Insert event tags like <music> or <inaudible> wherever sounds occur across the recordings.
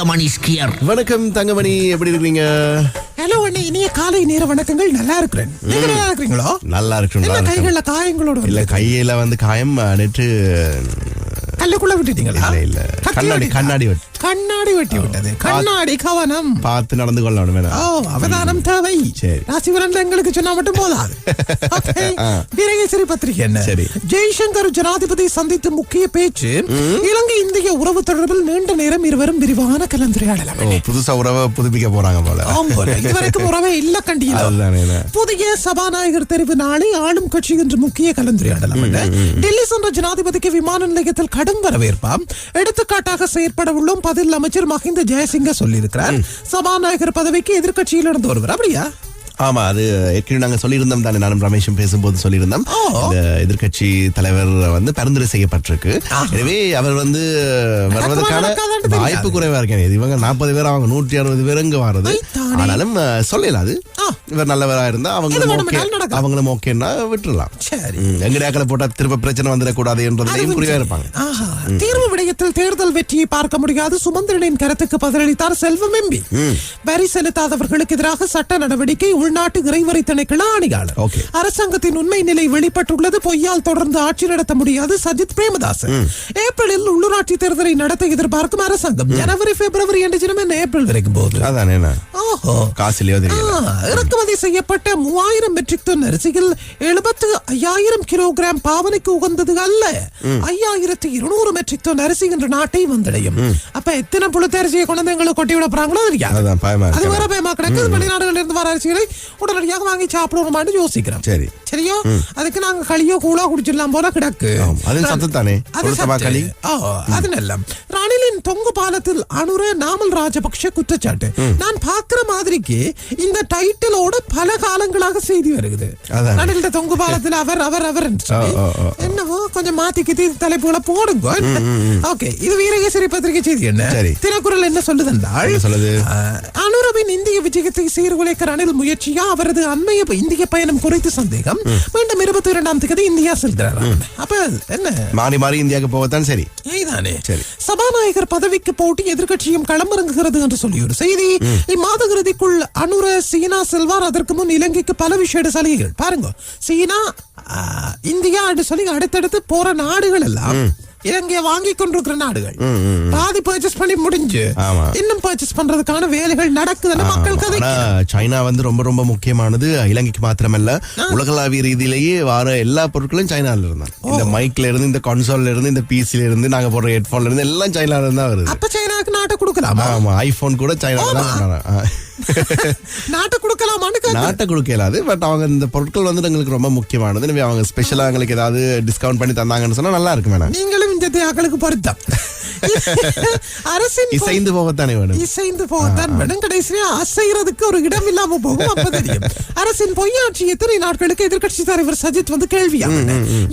Thangamani skier. வணக்கம் தங்கமணி. எப்படி இருக்கீங்க ஹலோ அண்ணே இனிய காலை நேர வணக்கங்கள். நல்லா இருக்கிறேன். நீங்க நல்லா இருக்கிறீங்களோ? நல்லா இருக்கு என்ன நல்லா இருக்கு கைகள்ல காயங்களோட இல்ல கையில வந்து காயம் நேற்று கல்லுக்குள்ள விட்டுட்டீங்களா? இல்ல கண்ணாடி? கண்ணாடி வெட்டு கண்ணாடி வெட்டி விட்டது கண்ணாடி கவனம். பார்த்து நடந்து கொள்ளணும் வேணாம் ஓ அவதானம் தேவை. சரி. எங்களுக்கு சொன்னா மட்டும் போதாது. <laughs> வீரகேசரி பத்திரிகை என்ன? சரி. ஜெய்சங்கர் ஜனாதிபதி சந்தித்து முக்கிய பேச்சு இலங்கை இந்திய உறவு தொடர்பில் நீண்ட நேரம் இருவரும் விரிவான கலந்துரையாடலாம். புதுசா உறவை புதுப்பிக்க போறாங்க போல. இதுவரைக்கும் உறவே இல்ல என்ன. புதிய சபாநாயகர் தெரிவு நாளை ஆளும் கட்சி என்று முக்கிய கலந்துரையாடலாம். டெல்லி சென்ற ஜனாதிபதிக்கு விமான நிலையத்தில் கடும் வரவேற்பாம் எடுத்துக்காட்டாக செயற்பட உள்ளோம். பதில் அமைச்சர் மஹிந்த ஜெயசிங்க சொல்லியிருக்கிறார். சபாநாயகர் பதவிக்கு எதிர்க்கட்சியிலிருந்து ஒருவர் அப்படியா? ஆமா அது ஏற்கனவே நாங்க சொல்லியிருந்தோம் தானே நானும் ரமேஷும் பேசும்போது சொல்லியிருந்தோம். இந்த எதிர்க்கட்சி தலைவர் வந்து பரிந்துரை செய்யப்பட்டிருக்கு. எனவே அவர் வந்து வருவதற்கான. வாய்ப்பு குறைவா இருக்கு. இவங்க நாற்பது பேர் அவங்க நூற்றி அறுபது பேர் இங்க வர்றது. ஆனாலும் அஹ், சொல்லலாம் அது. இவர் நல்லவரா இருந்தா அவங்களும் ஓகே. அவங்களும் ஓகேன்னா விட்டுறலாம் சரி. எங்கடையாக்களை போட்டா திரும்ப பிரச்சனை வந்துடக்கூடாது என்றதுலையும் புரிவா இருப்பாங்க. தீர்வு விடயத்தில் தேர்தல் வெற்றியை பார்க்க முடியாது. சுமந்திரனின் கருத்துக்கு பதிலளித்தார் செல்வம் எம்பி. வரி செலுத்தாதவர்களுக்கு எதிராக சட்ட நடவடிக்கை உள்நாட்டு இறைவரை திணைக்கள ஆணையாளர். அரசாங்கத்தின் உண்மை நிலை வெளிப்பட்டுள்ளது. பொய்யால் தொடர்ந்து ஆட்சி நடத்த முடியாது. சஜித் பிரேமதாசன் ஏப்ரலில் உள்ளூராட்சி தேர்தலை நடத்த எதிர்பார்க்கும் அரசாங்கம். ஜனவரி பிப்ரவரி என்று ஏப்ரல் வரைக்கும் போகுது. அதானே காசுலயோ தெரியல. ஆ, இறக்குமதி செய்யப்பட்ட மூவாயிரம் மெட்ரிக் டன் அரிசியில் எழுபத்து ஐயாயிரம் கிலோகிராம் பாவனைக்கு உகந்தது அல்ல. ஐயாயிரத்து இருநூறு மெட்ரிக் டன் அரிசி என்ற நாட்டை வந்தடையும். அப்ப எத்தனை புழுத்த அரிசியை கொண்டு எங்களுக்கு கொட்டி விட போறாங்களோ தெரியாது. அது வேற பயமா கிடக்கு. வெளிநாடுகளில் இருந்து வர அரிசிகளை உடனடியாக வாங்கி சாப்பிடுவோமான்னு யோசிக்கிறோம். சரி. சரியோ? அதுக்கு நாங்க களியோ கூழோ குடிச்சிடலாம் போல கிடக்கு. அது சத்து தானே. அது கொழுத்தமா சத்து. களி. ஆ, அது நல்ல. ரணிலின் தொங்கு பாலத்தில் அனுர நாமல் ராஜபக்ஷ குற்றச்சாட்டு. நான் பாக்குற மாதிரிக்கு இந்த டைட்டிலோட பல காலங்களாக செய்தி அதானே. ரணிலின் தொங்கு பாலத்தில் அவர் அவர் அவர். என்னவோ கொஞ்சம் மாத்தி கித்தி தலைப்புகளை போடுங்க ஓகே இது வீரகேசரி பத்திரிகை செய்தி என்ன. தினக்குரல் என்ன சொல்லுது என்றால் அனுரவின் இந்திய விஜயத்தை சீர்குலைக்க ரணில் முயற்சியா? அவரது அண்மைய இந்திய பயணம் குறித்து சந்தேகம். மீண்டும் இருபத்தி இரண்டாம் தேதி இந்தியா செல்கிறார். அப்ப என்ன? மாறி மாறி இந்தியாவுக்கு போகத்தான் சரி. இதுதானே சரி. சபாநாயகர் பதவிக்கு போட்டி எதிர்க்கட்சியும் களமிறங்குகிறது என்று சொல்லி ஒரு செய்தி. இம்மாத இறுதிக்குள் அனுர சீனா செல்வார். அதற்கு முன் இலங்கைக்கு பல விஷேட சலுகைகள் பாருங்க. சீனா இந்தியா என்று சொல்லி அடுத்தடுத்து போற நாடுகள் எல்லாம் இலங்கையை வாங்கி கொண்டிருக்கிற நாடுகள். பாதி பர்ச்சேஸ் பண்ணி முடிஞ்சு. இன்னும் பர்ச்சேஸ் பண்றதுக்கான வேலைகள் நடக்குதுன்னு மக்கள் சைனா வந்து ரொம்ப ரொம்ப முக்கியமானது இலங்கைக்கு மாத்திரமல்ல. உலகளாவிய ரீதியிலேயே வர எல்லா பொருட்களும் சைனால இருந்தான் இந்த மைக்ல இருந்து இந்த கன்சோல்ல இருந்து இந்த பிசில இருந்து நாங்க போடுற ஹெட்போன்ல இருந்து எல்லாம் சைனால இருந்து வருது. அப்ப சைனாக்கு நாட்டை கொடுக்கலாமா? ஆமா ஐபோன் கூட சைனால தான். <laughs> நாட்டை கொடுக்கலாமான்னு. நாட்டை கொடுக்க இயலாது பட் அவங்க இந்த பொருட்கள் வந்து எங்களுக்கு ரொம்ப முக்கியமானது. அவங்க ஸ்பெஷலா எங்களுக்கு ஏதாவது டிஸ்கவுண்ட் பண்ணி தந்தாங்கன்னு சொன்னா நல்லா இருக்கும் வேணாம் நீங்களும் అయితే ఆకలికి పరుద్దాం <laughs> அரசின் இசைந்து போகத்தானே வேணும். இசைந்து போகத்தான் வேணும். கடைசியா அசைறதுக்கு ஒரு இடம் இல்லாம போகும். அப்ப தெரியும். அரசின் பொய்யாட்சி எத்தனை நாட்களுக்கு எதிர்க்கட்சி தலைவர் சஜித் வந்து கேள்வியாக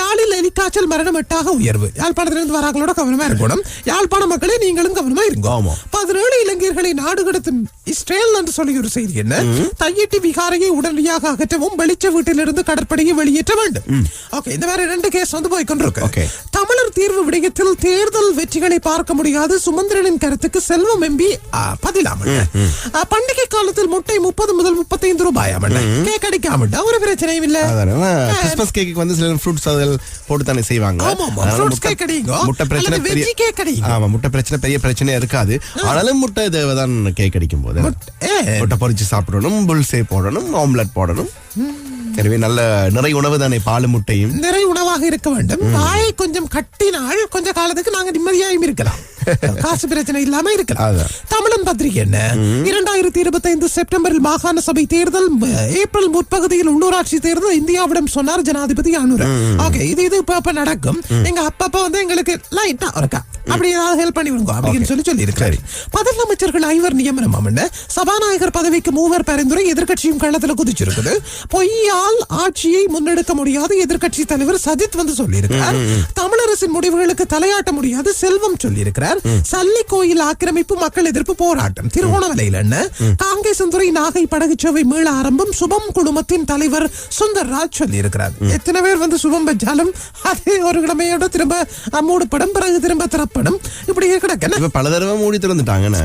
யாழில் எலிக்காய்ச்சல் மரணம் எட்டாக உயர்வு. யாழ்ப்பாணத்திலிருந்து வராங்களோட கவனமா இருக்கணும். யாழ்ப்பாண மக்களே நீங்களும் கவனமா இருங்க. பதினேழு இளைஞர்களை நாடு கடத்தும் இஸ்ரேல் என்று சொல்லி ஒரு செய்தி என்ன? தையிட்டி விகாரையை உடனடியாக அகற்றவும் வெளிச்ச வீட்டிலிருந்து கடற்படையை வெளியேற்ற வேண்டும். ஓகே இந்த மாதிரி ரெண்டு கேஸ் வந்து போய் கொண்டிருக்கு. தமிழர் தீர்வு விடயத்தில் தேர்தல் வெற்றிகளை பார்க்க முடியாது. சுமந்திரனின் கருத்துக்கு செல்வம் எம்பி பதிலாமல் பண்டிகை காலத்தில் முட்டை முப்பது முதல் முப்பத்தைந்து ரூபாய் கேக் அடிக்காமட்டா ஒரு பிரச்சனையும் இல்ல. கிறிஸ்மஸ் கேக்கு வந்து சில ஃப்ரூட்ஸ் அதில் போட்டு தானே செய்வாங்க முட்டை- பிரச்சனை பெரிய அடிங்க. ஆமா முட்டை பிரச்சனை பெரிய பிரச்சனையா இருக்காது. ஆனாலும் முட்டை தேவைதான் கேக் அடிக்கும் போது. முட்டை பொரிச்சு சாப்பிடணும் புல்சே போடணும் ஆம்லெட் போடணும். எனவே நல்ல நிறை உணவு தானே பால் முட்டையும். நிறை உணவாக இருக்க வேண்டும். வாயை கொஞ்சம் கட்டினால் கொஞ்ச காலத்துக்கு நாங்க நிம்மதியாயும் இருக்கலாம். <laughs> காசு பிரச்சனை இல்லாம இருக்கலாம். தமிழன் பத்திரிகை என்ன? இரண்டாயிரத்தி இருபத்தி ஐந்து செப்டம்பரில் மாகாண சபை தேர்தல் ஏப்ரல் முற்பகுதியில் உள்ளூராட்சி தேர்தல் இந்தியாவிடம் சொன்னார் ஜனாதிபதி அனுர ஓகே இது இது இப்ப நடக்கும். எங்க அப்பப்ப வந்து எங்களுக்கு லைட்டா இருக்கா அப்படி ஏதாவது ஹெல்ப் பண்ணி விடுங்க அப்படின்னு சொல்லி சொல்லி இருக்காரு பதில் அமைச்சர்கள் ஐவர் நியமனம் சபாநாயகர் பதவிக்கு மூவர் பரிந்துரை எதிர்க்கட்சியும் களத்துல குதிச்சிருக்குது. பொய்யால் ஆட்சியை முன்னெடுக்க முடியாது. எதிர்க்கட்சி தலைவர் சஜித் வந்து சொல்லியிருக்கிறார். தமிழரசின் முடிவுகளுக்கு தலையாட்ட முடியாது. செல்வம் சொல்லியிருக்கிறார். சல்லி கோயில் ஆக்கிரமிப்பு மக்கள் எதிர்ப்பு போராட்டம். திருகோணமலையில் என்ன? காங்கேசந்துறை நாகை படகுச்சோவை மீள ஆரம்பம் சுபம் குழுமத்தின் தலைவர் சுந்தர்ராஜ் சொல்லியிருக்கிறார். எத்தனை பேர் வந்து சுபம் வச்சாலும் அதே ஒரு கிழமையோட திரும்ப மூடப்படும் பிறகு திரும்ப திறப்படும். இப்படி கிடக்கு. பல தடவை மூடி திறந்துட்டாங்கண்ணே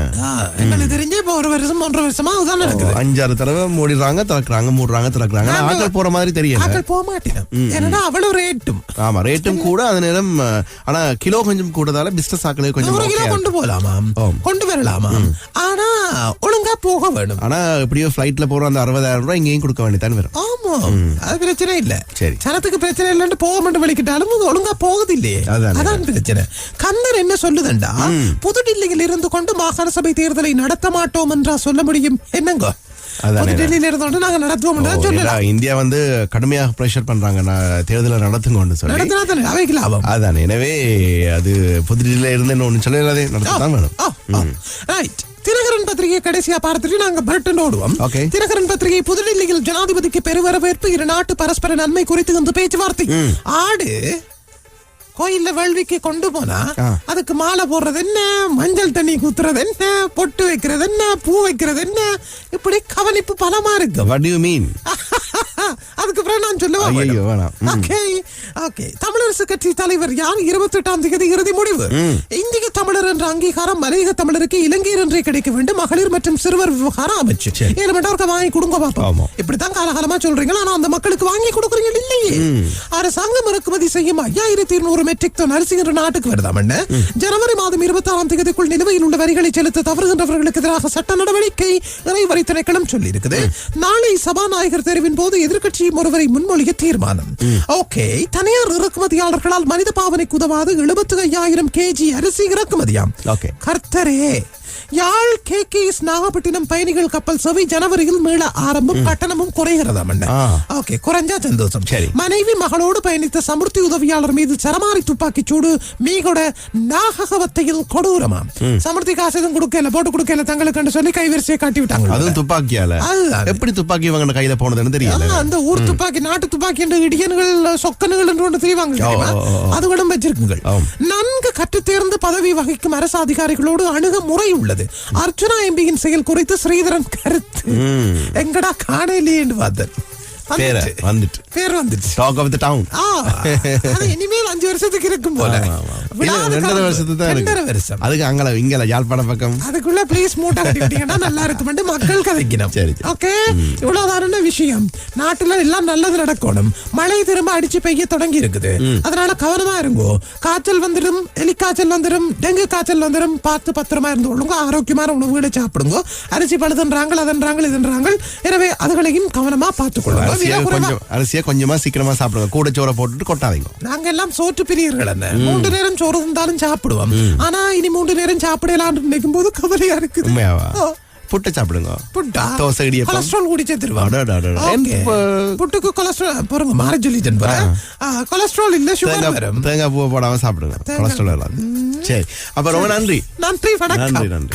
எங்களுக்கு தெரிஞ்சு இப்போ ஒரு வருஷம் ஒன்றரை வருஷமா அதுதான் நடக்குது. அஞ்சாறு தடவை மூடிடுறாங்க திறக்கிறாங்க மூடுறாங்க திறக்கிறாங்க. ஆனா ஆட்கள் போற மாதிரி தெரியல. ஆக்கள் போக மாட்டேன். ஏன்னா அவ்வளவு ரேட்டும் ஆமா ரேட்டும் கூட அந்த நேரம் ஆனா கிலோ கொஞ்சம் கூடதால பிசினஸ் ஆக்களே கொஞ்சம் ஒரு கிலோ கொண்டு போலாமா ஆம். கொண்டு ஆனா ஒழுங்கா போக வேணும் ஆனா எப்படியோ ஃபிளைட்ல போற அந்த அறுபதாயிரம் ரூபாய் இங்கேயும் கொடுக்க வேண்டியதான் வரும் ஆமா அது பிரச்சனை இல்ல சரி. சனத்துக்கு பிரச்சனை இல்லைன்னு போக மட்டும் வலிக்கிட்டாலும் ஒழுங்கா போகுது இல்லையே அதானே. பிரச்சனை கந்தர் என்ன சொல்லுதண்டா புதுடில்லியில் இருந்து கொண்டு மாகாண சபை தேர்தலை நடத்த மாட்டோம் என்றா சொல்ல முடியும் என்னங்க. புதுடில்லியில இருந்து கொண்டு நாங்க நடத்துவோம் சொல்லலாம். இந்தியா வந்து கடுமையாக பிரஷர் பண்றாங்க. தேர்தலை நடத்துங்கன்னு சொல்லி. நடத்தினா தானே அவைக்கு லாபம் அதான் எனவே அது புதுடில்லியில இருந்து ஒண்ணு சொல்லலாதே நடத்ததான் வேணும். ரைட் தினகரன் பத்திரிகை கடைசியா பார்த்துட்டு நாங்க பட்டன் ஓடுவோம். தினகரன் பத்திரிகை புதுடில்லியில் ஜனாதிபதிக்கு பெருவரவேற்பு இரு நாட்டு பரஸ்பர நன்மை குறித்து இந்த பேச்சுவார்த்தை. ஆடு கோயில்ல வேள்விக்கு கொண்டு போனா. அதுக்கு மாலை போடுறது என்ன? மஞ்சள் தண்ணி குத்துறது என்ன? பொட்டு வைக்கிறது என்ன? பூ வைக்கிறது என்ன? இப்படி கவனிப்பு பலமா இருக்கு. வாட் டு யூ மீன் அதுக்கப்புறம் நான் சொல்லுவா ஐயையோ, வேணாம். ம். ஓகே ஓகே தமிழரசு கட்சி தலைவர் யார் இருபத்தி எட்டாம் தேதி இறுதி முடிவு? இந்திய தமிழர் என்ற அங்கீகாரம் மலையக தமிழருக்கு இலங்கையர் என்றே கிடைக்க வேண்டும். மகளிர் மற்றும் சிறுவர் விவகாரம் அமைச்சு. ஏழு வாங்கி கொடுங்க பாப்போம். ஆமா. இப்படித்தான் காலகாலமா சொல்றீங்க ஆனா அந்த மக்களுக்கு வாங்கி கொடுக்குறீங்க இல்லையே. அரசாங்கம் இறக்குமதி செய்யும் ஐயாயிரத்தி இருநூறு மெட்ரிக் டன் அரிசி என்ற நாட்டுக்கு வருதாம் என்ன ஜனவரி மாதம் இருபத்தி ஆறாம் தேதிக்குள் நிலுவையில் உள்ள வரிகளை செலுத்த தவறுகின்றவர்களுக்கு எதிராக சட்ட நடவடிக்கை இறைவரி திணைக்களம் சொல்லி இருக்குது நாளை சபாநாயகர் தேர்வின் போது எதிர்க்கட்சியும் ஒருவரை முன்மொழிய தீர்மானம். ஓகே தனியார் இறக்குமதியாளர்களால் மனித பாவனைக்கு உதவாது எழுபத்தி ஐயாயிரம் கேஜி அரிசி இறக்குமதியாம். கர்த்தரே Yarl K K S Nagapattinam பயணிகள் கப்பல் சேவை ஜனவரியில் மீள ஆரம்பம் கட்டணமும் குறைகிறதாம். ஓகே குறைஞ்சா சந்தோஷம் சரி. மனைவி மகளோடு பயணித்த சமுர்த்தி உதவியாளர் மீது சரமாரி துப்பாக்கி சூடு மீகோட நாகவத்தையில் கொடூரமாம் சமுர்த்தி காசு எதுவும் கொடுக்கல போட்டு கொடுக்கல தங்களுக்கு சொல்லி கைவரிசையை காட்டி விட்டாங்க. அதுவும் துப்பாக்கியால. எப்படி துப்பாக்கி இவங்க கையில போனதுன்னு தெரியல. அந்த ஊர் துப்பாக்கி நாட்டு துப்பாக்கி என்ற இடியன்கள் சொக்கனுகள் என்று ஒன்று தெரிவாங்க. அது கூட வச்சிருக்குங்கள். நன்கு கற்றுத் தேர்ந்து பதவி வகிக்கும் அரசு அதிகாரிகளோடு அணுக முறை உள்ளது. அர்ச்சுனா எம்பியின் செயல் குறித்து ஸ்ரீதரன் கருத்து. எங்கடா காணலையே என்று பார்த்தேன். பேர வந்துட்டு. வந்துட்டு. பேர் வந்துச்சு டாக் ஆஃப் த டவுன் ஆ, அது இனிமேல் அஞ்சு வருஷத்துக்கு இருக்கும் போல. ரெண்டரை. வருஷத்துக்கு தான் ரெண்டரை இருக்கு. வருஷம். அதுக்கு அங்கல இங்கல யாழ்ப்பாணம் பக்கம். அதுக்குள்ள ப்ளீஸ் மூட்டை கட்டி விட்டீங்கன்னா நல்லா இருக்கும் மக்கள் கதைக்கணும் சரி, சரி. ஓகே இவ்வளவுதான விஷயம்? நாட்டுல எல்லாம் நல்லது நடக்கணும். மழை திரும்ப அடிச்சு பெய்ய தொடங்கி இருக்குது. அதனால கவனமா இருங்கோ. காய்ச்சல் வந்துடும் எலிக்காய்ச்சல் வந்துடும் டெங்கு காய்ச்சல் வந்துடும். பார்த்து பத்திரமா இருந்து கொள்ளுங்க. ஆரோக்கியமான உணவுகளை சாப்பிடுங்க. அரிசி பழுதுன்றாங்க அதன்றாங்க இதன்றாங்க எனவே அதுகளையும் கவனமா பார்த்துக்கொள்ளுங்க. அரிசியை கொஞ்சம் அரிசியை கொஞ்சமா சீக்கிரமா சாப்பிடுங்க. கூட சோறை போட்டுட்டு கொட்டாதீங்க. நாங்க எல்லாம் சோற்று பிரியர்கள் என்ன மூன்று நேரம் சோறு இருந்தாலும் சாப்பிடுவோம். ஆனா இனி மூன்று நேரம் சாப்பிடலாம்னு நினைக்கும் போது கவலையா இருக்குது. புட்டை சாப்பிடுங்க. புட்டா? தோசை இடியப்பம். கொலஸ்ட்ரால் கூடி சேர்த்துருவாங்க புட்டுக்கு கொலஸ்ட்ரால் பாருங்க மாற பாரு கொலஸ்ட்ரால் இல்ல சுகர் தேங்காய் வரும். தேங்காய் பூவை போடாம சாப்பிடுங்க. கொலஸ்ட்ரால் இல்லாது சரி. அப்ப ரொம்ப நன்றி. நன்றி வணக்கம். நன்றி நன்றி.